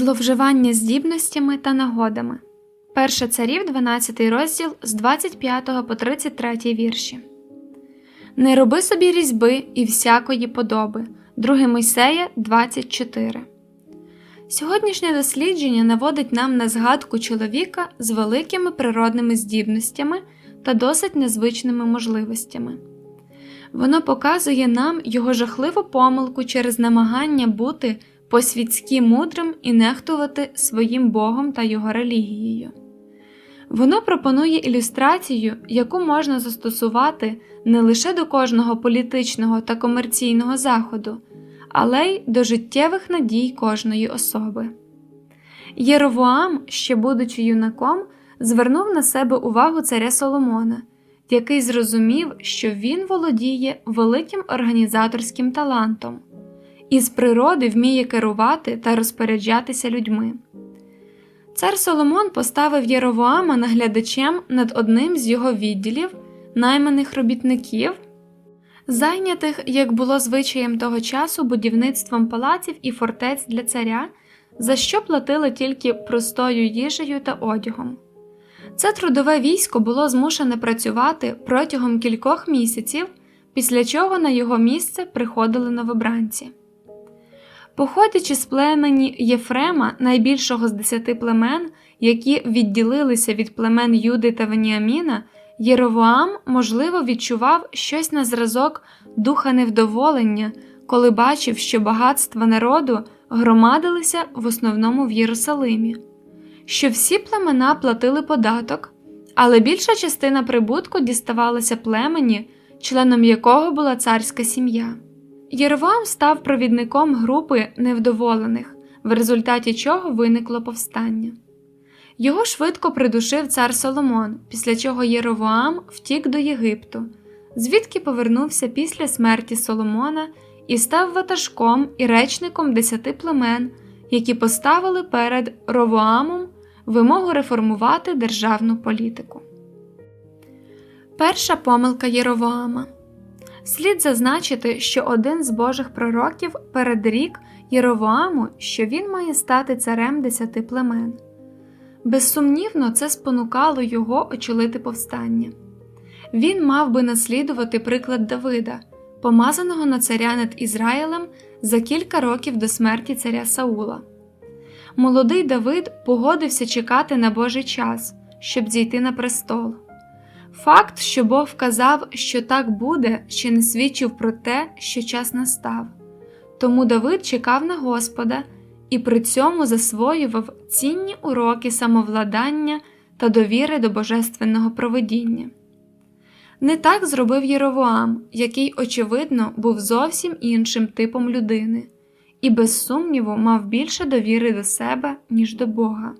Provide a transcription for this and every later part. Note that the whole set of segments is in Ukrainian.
Зловживання здібностями та нагодами. Перша царів, 12 розділ з 25 по 33 вірші. Не роби собі різьби і всякої подоби. 2 Мойсея 24. Сьогоднішнє дослідження наводить нам на згадку чоловіка з великими природними здібностями та досить незвичними можливостями. Воно показує нам його жахливу помилку через намагання бути по-світськи мудрим і нехтувати своїм Богом та його релігією. Воно пропонує ілюстрацію, яку можна застосувати не лише до кожного політичного та комерційного заходу, але й до життєвих надій кожної особи. Єровоам, ще будучи юнаком, звернув на себе увагу царя Соломона, який зрозумів, що він володіє великим організаторським талантом і з природи вміє керувати та розпоряджатися людьми. Цар Соломон поставив Єровоама наглядачем над одним з його відділів, найманих робітників, зайнятих, як було звичаєм того часу, будівництвом палаців і фортець для царя, за що платили тільки простою їжею та одягом. Це трудове військо було змушене працювати протягом кількох місяців, після чого на його місце приходили новобранці. Походячи з племені Єфрема, найбільшого з десяти племен, які відділилися від племен Юди та Веніаміна, Єровоам, можливо, відчував щось на зразок духа невдоволення, коли бачив, що багатства народу громадилися в основному в Єрусалимі, що всі племена платили податок, але більша частина прибутку діставалася племені, членом якого була царська сім'я. Єрвам став провідником групи невдоволених, в результаті чого виникло повстання. Його швидко придушив цар Соломон, після чого Єровоам втік до Єгипту, звідки повернувся після смерті Соломона і став ватажком і речником десяти племен, які поставили перед Ровоамом вимогу реформувати державну політику. Перша помилка Єровоама Слід зазначити, що один з Божих пророків передрік Єровоаму, що він має стати царем десяти племен. Безсумнівно, це спонукало його очолити повстання. Він мав би наслідувати приклад Давида, помазаного на царя над Ізраїлем за кілька років до смерті царя Саула. Молодий Давид погодився чекати на Божий час, щоб зійти на престол. Факт, що Бог вказав, що так буде, ще не свідчив про те, що час настав. Тому Давид чекав на Господа і при цьому засвоював цінні уроки самовладання та довіри до божественного проведіння. Не так зробив Єровоам, який, очевидно, був зовсім іншим типом людини, і, без сумніву, мав більше довіри до себе, ніж до Бога.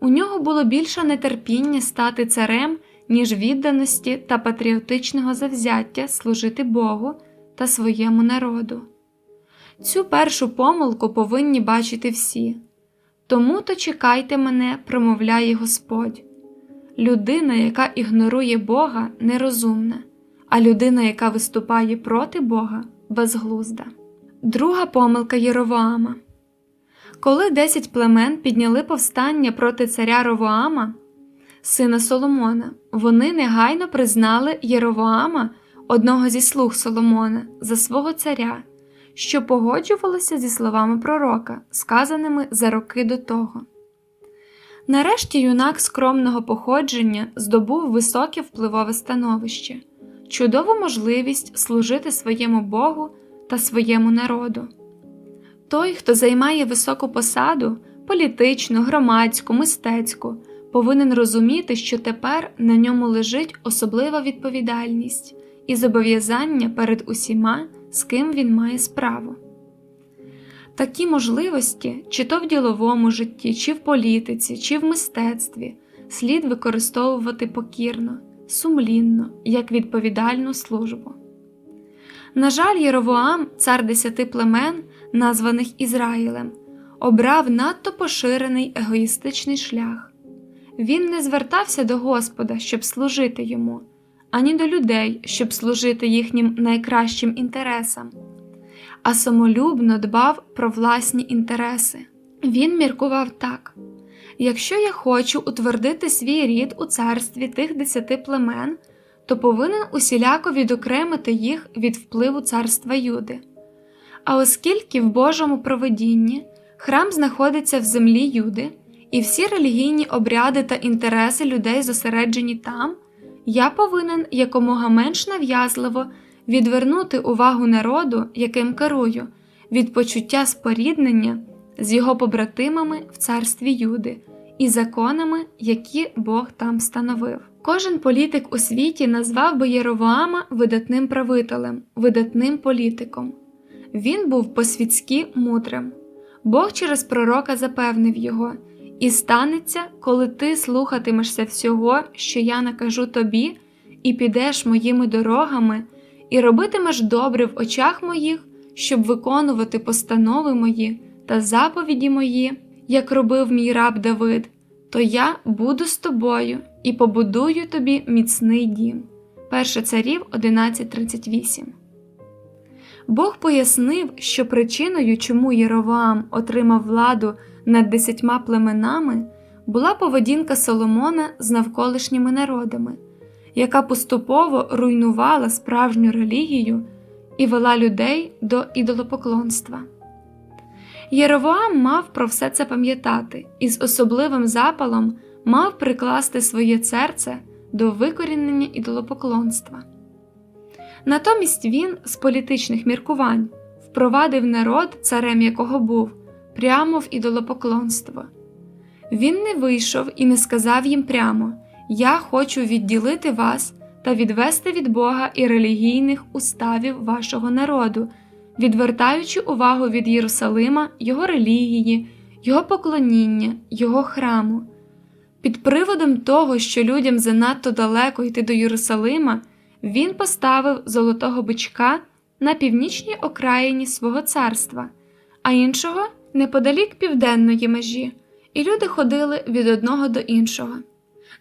У нього було більше нетерпіння стати царем ніж відданості та патріотичного завзяття служити Богу та своєму народу. Цю першу помилку повинні бачити всі. Тому то чекайте мене, промовляє Господь. Людина, яка ігнорує Бога, нерозумна, а людина, яка виступає проти Бога, безглузда. Друга помилка Єровоама Коли десять племен підняли повстання проти царя Ровоама, сина Соломона, вони негайно признали Єровоама, одного зі слуг Соломона, за свого царя, що погоджувалося зі словами пророка, сказаними за роки до того. Нарешті юнак скромного походження здобув високе впливове становище, чудову можливість служити своєму Богу та своєму народу. Той, хто займає високу посаду, політичну, громадську, мистецьку, повинен розуміти, що тепер на ньому лежить особлива відповідальність і зобов'язання перед усіма, з ким він має справу. Такі можливості, чи то в діловому житті, чи в політиці, чи в мистецтві, слід використовувати покірно, сумлінно, як відповідальну службу. На жаль, Єровоам, цар десяти племен, названих Ізраїлем, обрав надто поширений егоїстичний шлях. Він не звертався до Господа, щоб служити йому, ані до людей, щоб служити їхнім найкращим інтересам, а самолюбно дбав про власні інтереси. Він міркував так якщо я хочу утвердити свій рід у царстві тих десяти племен, то повинен усіляко відокремити їх від впливу царства Юди. А оскільки в Божому проведінні храм знаходиться в землі Юди, і всі релігійні обряди та інтереси людей зосереджені там, я повинен якомога менш нав'язливо відвернути увагу народу, яким керую, від почуття споріднення з його побратимами в царстві Юди і законами, які Бог там встановив. Кожен політик у світі назвав би Єровоама видатним правителем, видатним політиком. Він був по-світськи мудрим. Бог через пророка запевнив його, і станеться, коли ти слухатимешся всього, що я накажу тобі, і підеш моїми дорогами, і робитимеш добре в очах моїх, щоб виконувати постанови мої та заповіді мої, як робив мій раб Давид, то я буду з тобою і побудую тобі міцний дім. 1 царів 11.38 Бог пояснив, що причиною, чому Єровоам отримав владу над десятьма племенами, була поведінка Соломона з навколишніми народами, яка поступово руйнувала справжню релігію і вела людей до ідолопоклонства. Єровоам мав про все це пам'ятати і з особливим запалом мав прикласти своє серце до викорінення ідолопоклонства. Натомість він з політичних міркувань впровадив народ, царем якого був, прямо в ідолопоклонство. Він не вийшов і не сказав їм прямо Я хочу відділити вас та відвести від Бога і релігійних уставів вашого народу, відвертаючи увагу від Єрусалима, його релігії, його поклоніння, його храму. Під приводом того, що людям занадто далеко йти до Єрусалима, він поставив золотого бичка на північній окраїні свого царства, а іншого неподалік південної межі, і люди ходили від одного до іншого.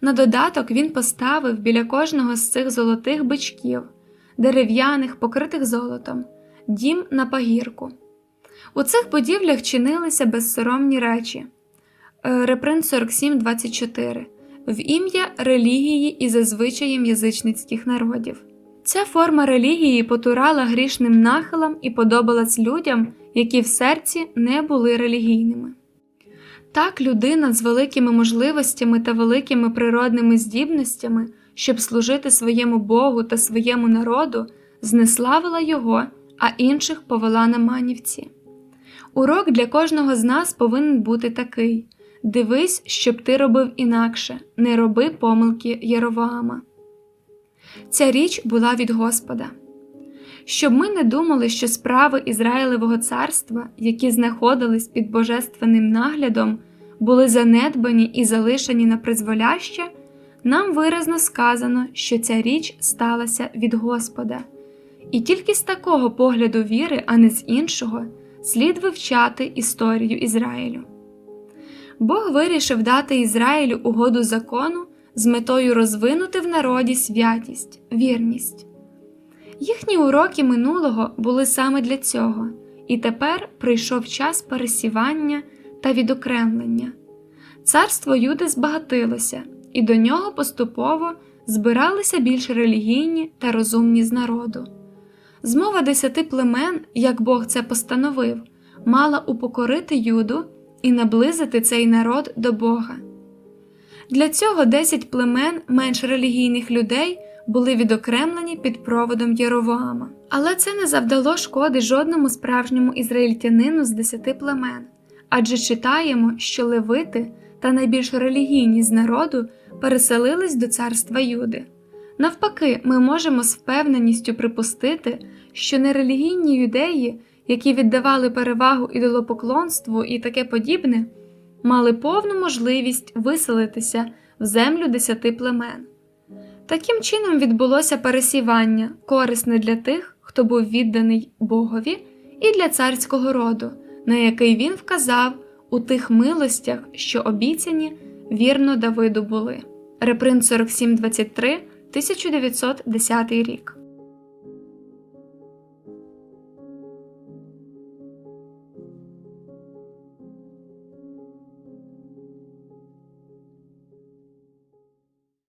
На додаток він поставив біля кожного з цих золотих бичків, дерев'яних, покритих золотом, дім на пагірку. У цих будівлях чинилися безсоромні речі. Е, Репринт 47.24 в ім'я релігії і за звичаєм язичницьких народів. Ця форма релігії потурала грішним нахилам і подобалась людям, які в серці не були релігійними. Так людина з великими можливостями та великими природними здібностями, щоб служити своєму Богу та своєму народу, знеславила його, а інших повела на манівці. Урок для кожного з нас повинен бути такий дивись, щоб ти робив інакше, не роби помилки Єровоама. Ця річ була від Господа. Щоб ми не думали, що справи Ізраїлевого царства, які знаходились під божественним наглядом, були занедбані і залишені на призволяще, нам виразно сказано, що ця річ сталася від Господа, і тільки з такого погляду віри, а не з іншого, слід вивчати історію Ізраїлю. Бог вирішив дати Ізраїлю угоду закону з метою розвинути в народі святість, вірність. Їхні уроки минулого були саме для цього, і тепер прийшов час пересівання та відокремлення. Царство Юди збагатилося, і до нього поступово збиралися більш релігійні та розумні з народу. Змова десяти племен, як Бог це постановив, мала упокорити Юду і наблизити цей народ до Бога. Для цього десять племен менш релігійних людей були відокремлені під проводом Єровоама. Але це не завдало шкоди жодному справжньому ізраїльтянину з десяти племен, адже читаємо, що левити та найбільш релігійні з народу переселились до царства Юди. Навпаки, ми можемо з впевненістю припустити, що нерелігійні юдеї, які віддавали перевагу ідолопоклонству і таке подібне, мали повну можливість виселитися в землю десяти племен. Таким чином відбулося пересівання, корисне для тих, хто був відданий Богові, і для царського роду, на який він вказав у тих милостях, що обіцяні вірно Давиду були. Репринт 4723, 1910 рік.